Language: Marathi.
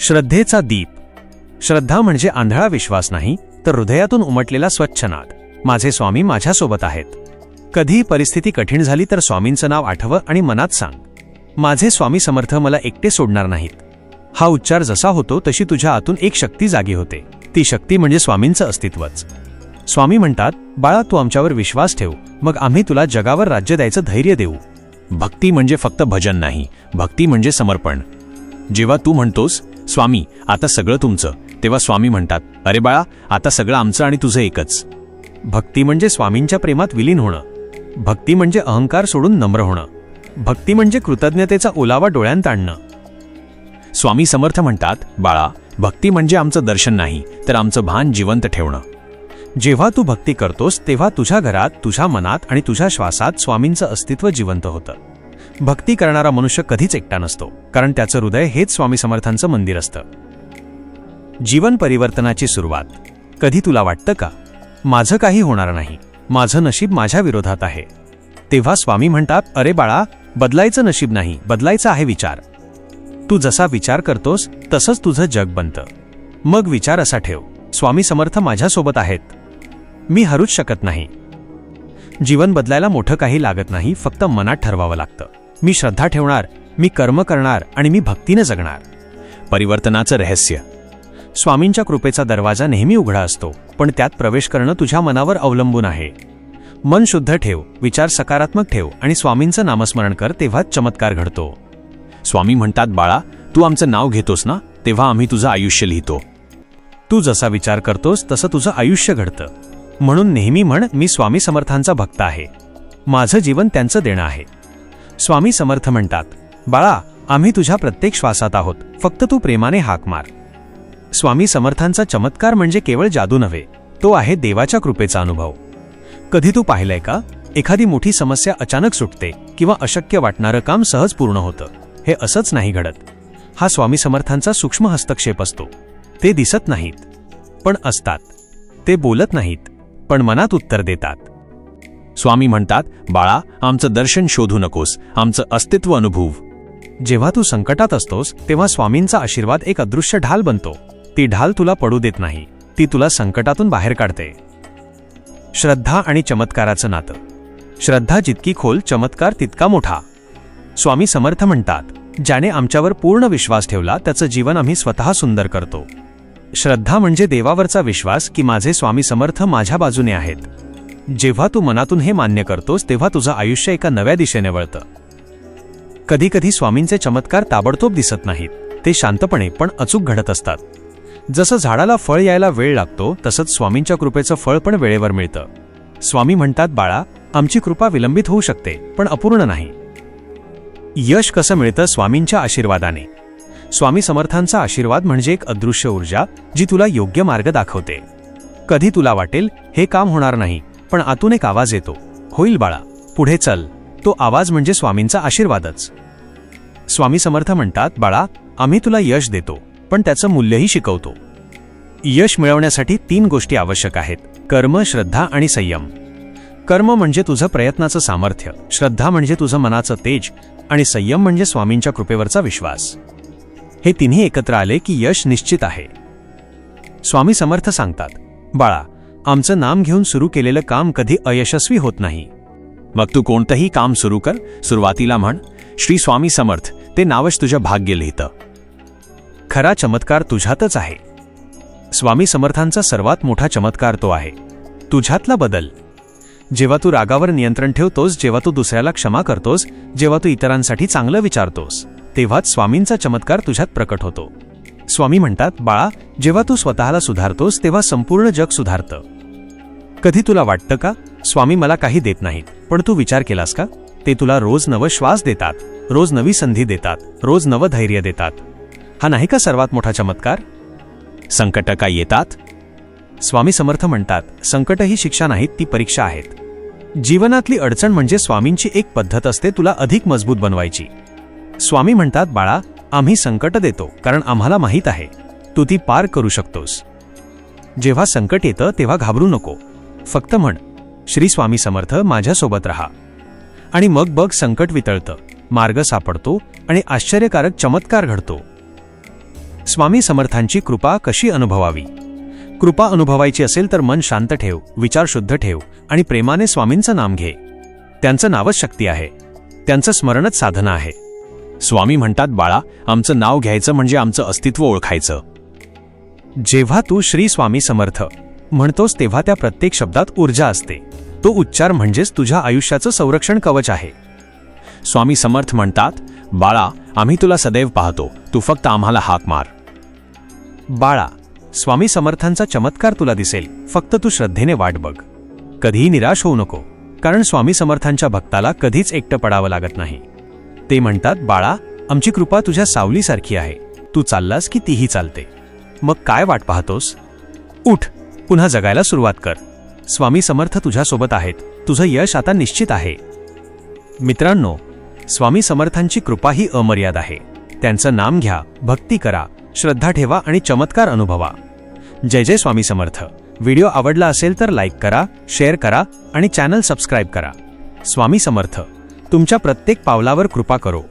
श्रद्धेचा दीप. श्रद्धा म्हणजे आंधळा विश्वास नाही तर हृदयातून उमटलेला स्वच्छ नाद. माझे स्वामी माझ्यासोबत आहेत. कधी परिस्थिती कठीण झाली तर स्वामींचं नाव आठवं आणि मनात सांग. माझे स्वामी समर्थ मला एकटे सोडणार नाहीत. हा उच्चार जसा होतो तशी तुझ्या आतून एक शक्ती जागी होते. ती शक्ती म्हणजे स्वामींचं अस्तित्वच. स्वामी म्हणतात बाळा तू आमच्यावर विश्वास ठेव. मग आम्ही तुला जगावर राज्य द्यायचं धैर्य देऊ. भक्ती म्हणजे फक्त भजन नाही भक्ती म्हणजे समर्पण. जेव्हा तू म्हणतोस स्वामी आता सगळं तुमचं. तेव्हा स्वामी म्हणतात अरे बाळा आता सगळं आमचं आणि तुझं एकच. भक्ती म्हणजे स्वामींच्या प्रेमात विलीन होणं. भक्ती म्हणजे अहंकार सोडून नम्र होणं. भक्ती म्हणजे कृतज्ञतेचा ओलावा डोळ्यांत आणणं. स्वामी समर्थ म्हणतात बाळा भक्ती म्हणजे आमचं दर्शन नाही तर आमचं भान जिवंत ठेवणं. जेव्हा तू भक्ती करतोस तेव्हा तुझ्या घरात तुझ्या मनात आणि तुझ्या श्वासात स्वामींचं अस्तित्व जिवंत होतं. भक्ती करणारा मनुष्य कधीच एकटा नसतो कारण त्याचं हृदय हेच स्वामी समर्थांचं मंदिर असतं. जीवन परिवर्तनाची सुरुवात. कधी तुला वाटतं का? माझं काही होणार नाही. माझं नशीब माझ्या विरोधात आहे. तेव्हा स्वामी म्हणतात अरे बाळा बदलायचं नशीब नाही बदलायचं आहे विचार. तू जसा विचार करतोस तसंच तुझं जग बनतं. मग विचार असा ठेव स्वामी समर्थ माझ्यासोबत आहेत. मी हरूच शकत नाही. जीवन बदलायला मोठं काही लागत नाही फक्त मनात ठरवावं लागतं. मी श्रद्धा ठेवणार मी कर्म करणार आणि मी भक्तीनं जगणार. परिवर्तनाचं रहस्य. स्वामींच्या कृपेचा दरवाजा नेहमी उघडा असतो पण त्यात प्रवेश करणं तुझ्या मनावर अवलंबून आहे. मन शुद्ध ठेव विचार सकारात्मक ठेव आणि स्वामींचं नामस्मरण कर तेव्हाच चमत्कार घडतो. स्वामी म्हणतात बाळा तू आमचं नाव घेतोस ना तेव्हा आम्ही तुझं आयुष्य लिहितो. तू जसा विचार करतोस तसं तुझं आयुष्य घडतं. म्हणून नेहमी म्हण मी स्वामी समर्थांचा भक्त आहे. माझं जीवन त्यांचं देणं आहे. स्वामी समर्थ म्हणतात बाळा आम्ही तुझ्या प्रत्येक श्वासात आहोत फक्त तू प्रेमाने हाक मार. स्वामी समर्थांचा चमत्कार म्हणजे केवळ जादू नव्हे तो आहे देवाच्या कृपेचा अनुभव. कधी तू पाहिलंय का? एखादी मोठी समस्या अचानक सुटते किंवा अशक्य वाटणारं काम सहज पूर्ण होतं. हे असंच नाही घडत. हा स्वामी समर्थांचा सूक्ष्म हस्तक्षेप असतो. ते दिसत नाहीत पण असतात. ते बोलत नाहीत पण मनात उत्तर देतात. स्वामी म्हणतात बाळा आमचं दर्शन शोधू नकोस. आमचं अस्तित्व अनुभव. जेव्हा तू संकटात असतोस तेव्हा स्वामींचा आशीर्वाद एक अदृश्य ढाल बनतो. ती ढाल तुला पडू देत नाही. ती तुला संकटातून बाहेर काढते. श्रद्धा आणि चमत्काराचं नातं. श्रद्धा जितकी खोल चमत्कार तितका मोठा. स्वामी समर्थ म्हणतात ज्याने आमच्यावर पूर्ण विश्वास ठेवला त्याचं जीवन आम्ही स्वतः सुंदर करतो. श्रद्धा म्हणजे देवावरचा विश्वास की माझे स्वामी समर्थ माझ्या बाजूने आहेत. जेव्हा तू मनातून हे मान्य करतोस तेव्हा तुझं आयुष्य एका नव्या दिशेने वळतं. कधीकधी स्वामींचे चमत्कार ताबडतोब दिसत नाहीत. ते शांतपणे पण अचूक घडत असतात. जसं झाडाला फळ यायला वेळ लागतो तसंच स्वामींच्या कृपेचं फळ पण वेळेवर मिळतं. स्वामी म्हणतात बाळा आमची कृपा विलंबित होऊ शकते पण अपूर्ण नाही. यश कसं मिळतं? स्वामींच्या आशीर्वादाने. स्वामी समर्थांचा आशीर्वाद म्हणजे एक अदृश्य ऊर्जा जी तुला योग्य मार्ग दाखवते. कधी तुला वाटेल हे काम होणार नाही. पण आतून एक आवाज येतो. होईल बाळा पुढे चल. तो आवाज म्हणजे स्वामींचा आशीर्वादच. स्वामी समर्थ म्हणतात बाळा आम्ही तुला यश देतो पण त्याचं मूल्यही शिकवतो. यश मिळवण्यासाठी तीन गोष्टी आवश्यक आहेत कर्म श्रद्धा आणि संयम. कर्म म्हणजे तुझं प्रयत्नाचं सामर्थ्य श्रद्धा म्हणजे तुझं मनाचं तेज आणि संयम म्हणजे स्वामींच्या कृपेवरचा विश्वास. हे तिन्ही एकत्र आले की यश निश्चित आहे. स्वामी समर्थ सांगतात बाळा आमचं नाम घेऊन सुरू केलेलं काम कधी अयशस्वी होत नाही. मग तू कोणतंही काम सुरू कर सुरुवातीला म्हण श्री स्वामी समर्थ ते नावच तुझं भाग्य लिहितं खरा चमत्कार तुझ्यातच आहे. स्वामी समर्थांचा सर्वात मोठा चमत्कार तो आहे. तुझ्यातला बदल. जेव्हा तू रागावर नियंत्रण ठेवतोस जेव्हा तू दुसऱ्याला क्षमा करतोस जेव्हा तू इतरांसाठी चांगलं विचारतोस तेव्हाच स्वामींचा चमत्कार तुझ्यात प्रकट होतो. स्वामी म्हणतात बाळा जेव्हा तू स्वतःला सुधारतोस तेव्हा संपूर्ण जग सुधारतं. कधी तुला वाटतं का? स्वामी मला काही देत नाहीत. पण तू विचार केलास का? ते तुला रोज नवं श्वास देतात. रोज नवी संधी देतात. रोज नवं धैर्य देतात. हा नाही का सर्वात मोठा चमत्कार? संकट काय येतात? स्वामी समर्थ म्हणतात संकट ही शिक्षा नाहीत ती परीक्षा आहेत. जीवनातली अडचण म्हणजे स्वामींची एक पद्धत असते तुला अधिक मजबूत बनवायची. स्वामी म्हणतात बाळा आम्ही संकट देतो कारण आम्हाला माहीत आहे. तू ती पार करू शकतोस. जेव्हा संकट येतं तेव्हा घाबरू नको. फक्त म्हण. श्री स्वामी समर्थ माझ्यासोबत रहा. आणि मग बघ संकट वितळतं. मार्ग सापडतो आणि आश्चर्यकारक चमत्कार घडतो. स्वामी समर्थांची कृपा कशी अनुभवावी? कृपा अनुभवायची असेल तर मन शांत ठेव विचार शुद्ध ठेव आणि प्रेमाने स्वामींचं नाम घे. त्यांचं नावच शक्ती आहे. त्यांचं स्मरणच साधना आहे. स्वामी म्हणतात बाळा आमचं नाव घ्यायचं म्हणजे आमचं अस्तित्व ओळखायचं. जेव्हा तू श्री स्वामी समर्थ म्हणतोस तेव्हा त्या प्रत्येक शब्दात ऊर्जा असते. तो उच्चार म्हणजेच तुझ्या आयुष्याचं संरक्षण कवच आहे. स्वामी समर्थ म्हणतात बाळा आम्ही तुला सदैव पाहतो. तू फक्त आम्हाला हाक मार. बाळा स्वामी समर्थांचा चमत्कार तुला दिसेल. फक्त तू श्रद्धेने वाट बघ. कधीही निराश होऊ नको. कारण स्वामी समर्थांच्या भक्ताला कधीच एकटं पडावं लागत नाही. ते म्हणतात बाळा आमची कृपा तुझ्या सावलीसारखी आहे. तू चाललास की तीही चालते. मग काय वाट पाहतोस? उठ पुन्हा जगायला सुरुवात कर. स्वामी समर्थ तुझ्यासोबत आहेत. तुझं यश आता निश्चित आहे. मित्रांनो स्वामी समर्थांची कृपा ही अमर्याद आहे. त्यांचं नाम घ्या भक्ती करा श्रद्धा ठेवा आणि चमत्कार अनुभवा. जय जय स्वामी समर्थ. व्हिडिओ आवडला असेल तर लाईक करा शेअर करा आणि चॅनल सबस्क्राईब करा. स्वामी समर्थ तुमच्या प्रत्येक पावलावर कृपा करो.